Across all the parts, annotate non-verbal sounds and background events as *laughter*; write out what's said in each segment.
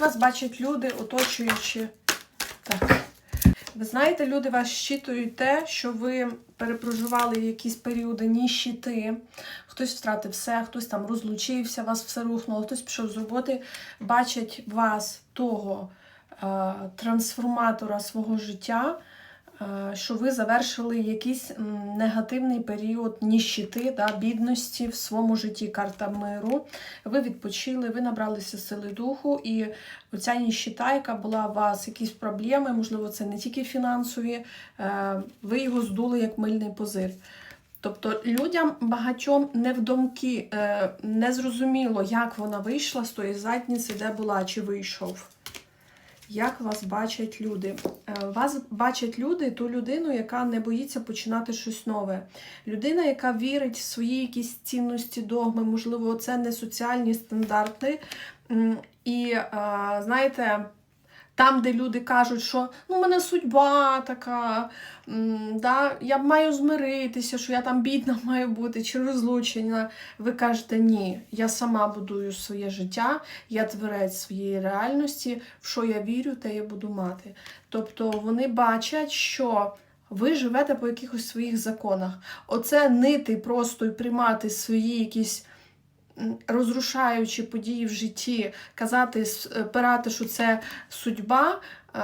Вас бачать люди, оточуючи? Так. Ви знаєте, люди вас щитують те, що ви перепроживали якісь періоди ніщити, хтось втратив все, хтось там розлучився, вас все рухнуло, хтось пішов з роботи, бачать вас того е, трансформатора свого життя, що ви завершили якийсь негативний період ніщити, да, бідності в своєму житті, карта миру. Ви відпочили, ви набралися сили духу, і оця ніщита, яка була у вас, якісь проблеми, можливо, це не тільки фінансові, е, ви його здули як мильний позив. Тобто людям багатьом не вдомки, е, не зрозуміло, як вона вийшла з тої задниці, де була, чи вийшов. Як вас бачать люди? Е, Вас бачать люди ту людину, яка не боїться починати щось нове. Людина, яка вірить в свої якісь цінності, догми, можливо, це не соціальні стандарти. І е, знаєте, там, де люди кажуть, що ну, у мене судьба така, да, я маю змиритися, що я там бідна *laughs* маю бути чи розлучена. Ви кажете, ні, я сама будую своє життя, я творець своєї реальності, в що я вірю, те я буду мати. Тобто вони бачать, що ви живете по якихось своїх законах. Оце нити просто і приймати свої якісь розрушаючі події в житті, казати, е, пирати, що це судьба, е,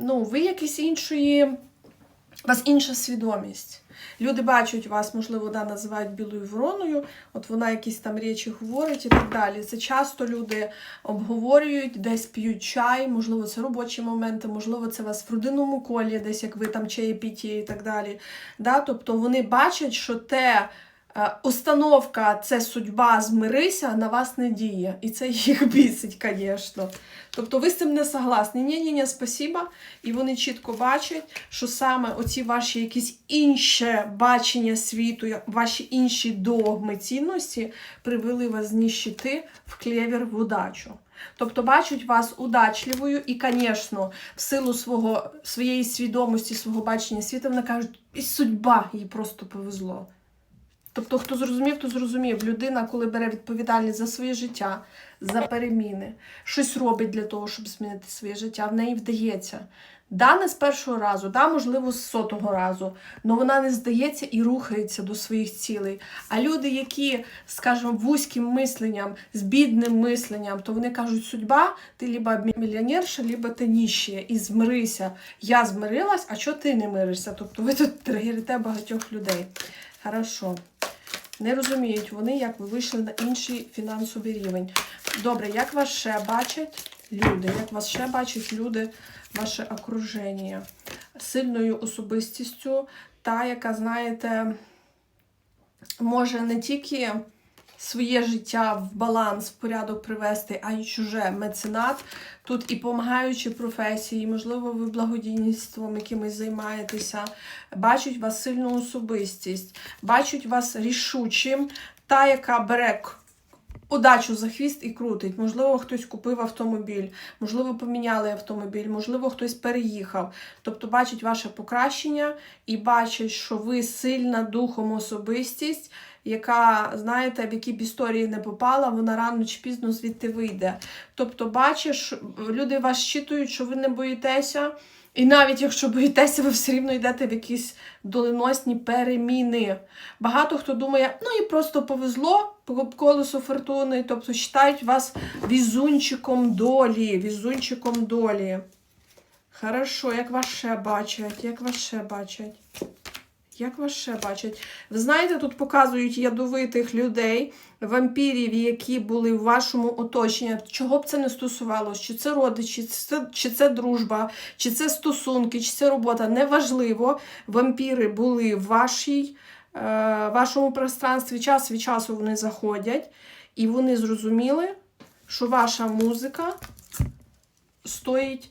ну, ви якісь іншої, у вас інша свідомість. Люди бачать вас, можливо, да, називають білою вороною, от вона якісь там речі говорить і так далі. Це часто люди обговорюють, десь п'ють чай, можливо, це робочі моменти, можливо, це вас в родинному колі, десь як ви там чаєпіті і так далі. Да? Тобто вони бачать, що те. Е, Установка це судьба, змирися, на вас не діє. І це їх *laughs* бісить, звісно. Тобто ви з цим не согласні. Ні, ні, ні, спасіба. І вони чітко бачать, що саме оці ваші якісь інше бачення світу, ваші інші догми, цінності привели вас з в клєвір в удачу. Тобто бачать вас удачливою і, звісно, в силу свого, своєї свідомості, свого бачення світу, вони кажуть, і судьба їй просто повезло. Тобто, хто зрозумів, то зрозумів. Людина, коли бере відповідальність за своє життя, за переміни, щось робить для того, щоб змінити своє життя, в неї вдається. Да, не з першого разу, да, можливо, з сотого разу, але вона не здається і рухається до своїх цілей. А люди, які, скажімо, вузьким мисленням, з бідним мисленням, то вони кажуть, судьба, ти либо мільйонерша, либо ти ніщія, і змирися. Я змирилась, а чого ти не миришся? Тобто ви тут тригерите багатьох людей. Хорошо. Не розуміють вони, як ви вийшли на інший фінансовий рівень. Добре, як вас ще бачать люди? Як вас ще бачать люди, ваше окруження? Сильною особистістю, та, яка, знаєте, може не тільки своє життя в баланс, в порядок привести, а й чуже меценат. Тут і помагаючі професії, можливо, ви благодійництвом якимось займаєтеся, бачать вас сильну особистість, бачать вас рішучим, та, яка бере удачу за хвіст і крутить. Можливо, хтось купив автомобіль, можливо, поміняли автомобіль, можливо, хтось переїхав. Тобто бачать ваше покращення і бачать, що ви сильна духом особистість, яка, знаєте, в які б історії не попала, вона рано чи пізно звідти вийде. Тобто, бачиш, люди вас щитують, що ви не боїтеся. І навіть якщо боїтеся, ви все рівно йдете в якісь доленосні переміни. Багато хто думає, ну і просто повезло колесу фортуни, тобто вважають вас візунчиком долі, візунчиком долі. Хорошо, як вас ще бачать, як вас ще бачать? Як вас ще бачать? Ви знаєте, тут показують ядовитих людей, вампірів, які були в вашому оточенні. Чого б це не стосувалося? Чи це родичі, чи це, чи це дружба, чи це стосунки, чи це робота. Неважливо. Вампіри були в вашій, вашому пространстві. Час від часу вони заходять, і вони зрозуміли, що ваша музика стоїть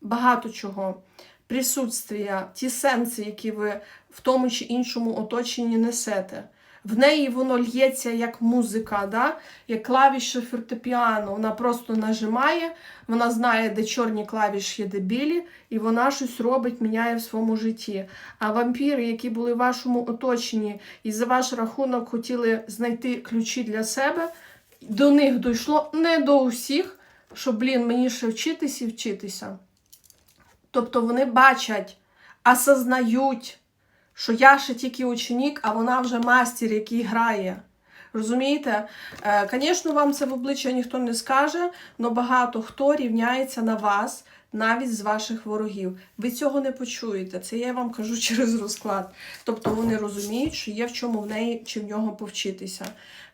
багато чого. Присутствія, ті сенси, які ви в тому чи іншому оточенні несете. В неї воно л'ється як музика, да? як клавіші фортепіано. Вона просто нажимає, вона знає, де чорні клавіші, де білі, і вона щось робить, міняє в своєму житті. А вампіри, які були в вашому оточенні і за ваш рахунок хотіли знайти ключі для себе, до них дійшло не до усіх, що, блін, мені ще вчитись і вчитися. Тобто вони бачать, осознають, що я ще тільки ученик, а вона вже мастер, який грає. Розумієте? Е, Звісно, вам це в обличчя ніхто не скаже, але багато хто рівняється на вас навіть з ваших ворогів. Ви цього не почуєте. Це я вам кажу *laughs* через розклад. Тобто вони розуміють, що є в чому в неї чи в нього повчитися.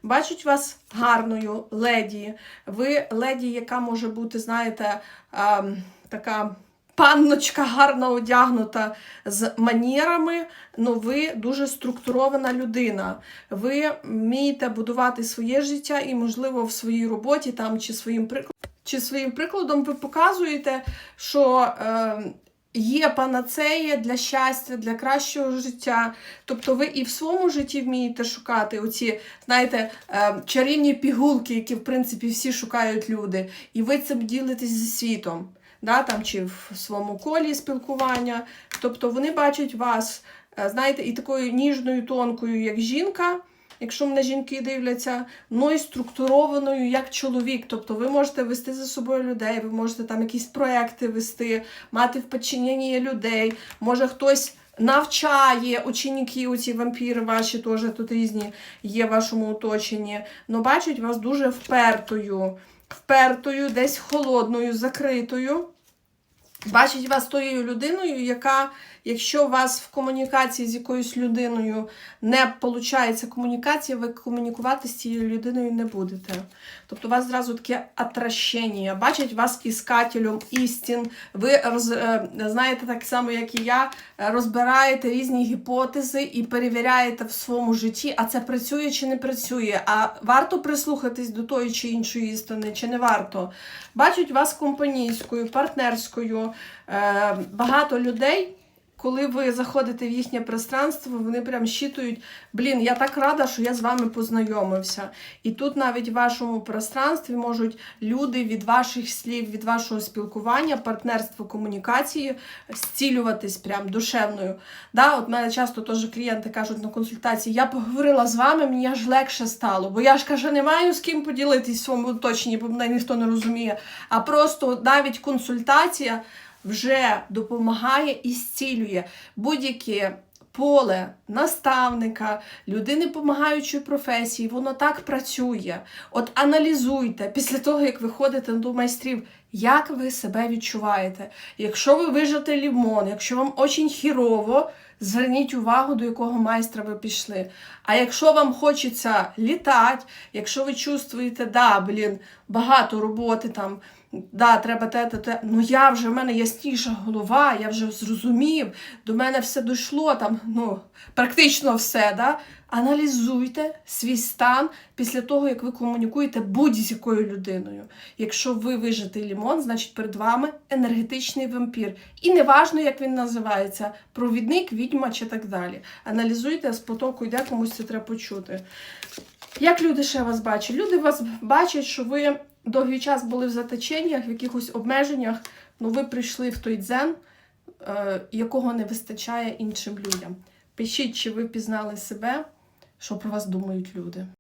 Бачать вас гарною леді. Ви леді, яка може бути, знаєте, ем, така. Панночка гарно одягнута з манерами, але ви дуже структурована людина. Ви вмієте будувати своє життя і, можливо, в своїй роботі там чи своїм прикладом, чи своїм прикладом ви показуєте, що е, є панацея для щастя, для кращого життя. Тобто ви і в своєму житті вмієте шукати оці, знаєте, е, чарівні пігулки, які, в принципі, всі шукають люди. І ви цим ділитесь зі світом да, там, чи в своєму колі спілкування. Тобто вони бачать вас, е, знаєте, і такою ніжною, тонкою, як жінка, якщо мене жінки дивляться, ну і структурованою як чоловік. Тобто ви можете вести за собою людей, ви можете там якісь проекти вести, мати в підчиненні людей, може хтось. Навчає ученики, оці вампіри ваші теж тут різні є в вашому оточенні. Но бачать вас дуже впертою, впертою, десь холодною, закритою. Бачить вас тою людиною, яка, якщо у вас в комунікації з якоюсь людиною не виходить комунікація, ви комунікувати з цією людиною не будете. Тобто у вас зразу таке отращення. Бачить вас іскателем істин. Ви роз, е, знаєте, так само, як і я, розбираєте різні гіпотези і перевіряєте в своєму житті, а це працює чи не працює. А варто прислухатись до тої чи іншої істини, чи не варто. Бачать вас компанійською, партнерською. Е, Багато людей. Коли ви заходите в їхнє пространство, вони прям щитують, блін, я так рада, що я з вами познайомився. І тут навіть в вашому пространстві можуть люди від ваших слів, від вашого спілкування, партнерства, комунікації зцілюватись прям душевною. Да, от мене часто теж клієнти кажуть на консультації, я поговорила з вами, мені аж легше стало, бо я ж каже, не маю з ким поділитись в своєму оточенні, бо мене ніхто не розуміє. А просто навіть консультація вже допомагає і зцілює будь-яке поле наставника, людини допомагаючої професії, воно так працює. От аналізуйте після того, як ви ходите до майстрів, як ви себе відчуваєте. Якщо ви вижите лімон, якщо вам очень хірово, зверніть увагу, до якого майстра ви пішли. А якщо вам хочеться літати, якщо ви чувствуєте, да, блін, багато роботи там. Да, треба те, те, те. Ну я вже в мене ясніша голова, я вже зрозумів, до мене все дійшло, там, ну, практично все. Да? Аналізуйте свій стан після того, як ви комунікуєте будь-з якою людиною. Якщо ви вижитий лімон, значить перед вами енергетичний вампір. І неважно, як він називається, провідник, відьма чи так далі. Аналізуйте, з потоку йде, комусь це треба почути. Як люди ще вас бачать? Люди вас бачать, що ви довгий час були в заточеннях, в якихось обмеженнях, ну ви прийшли в той дзен, е, якого не вистачає іншим людям. Пишіть, чи ви пізнали себе, що про вас думають люди.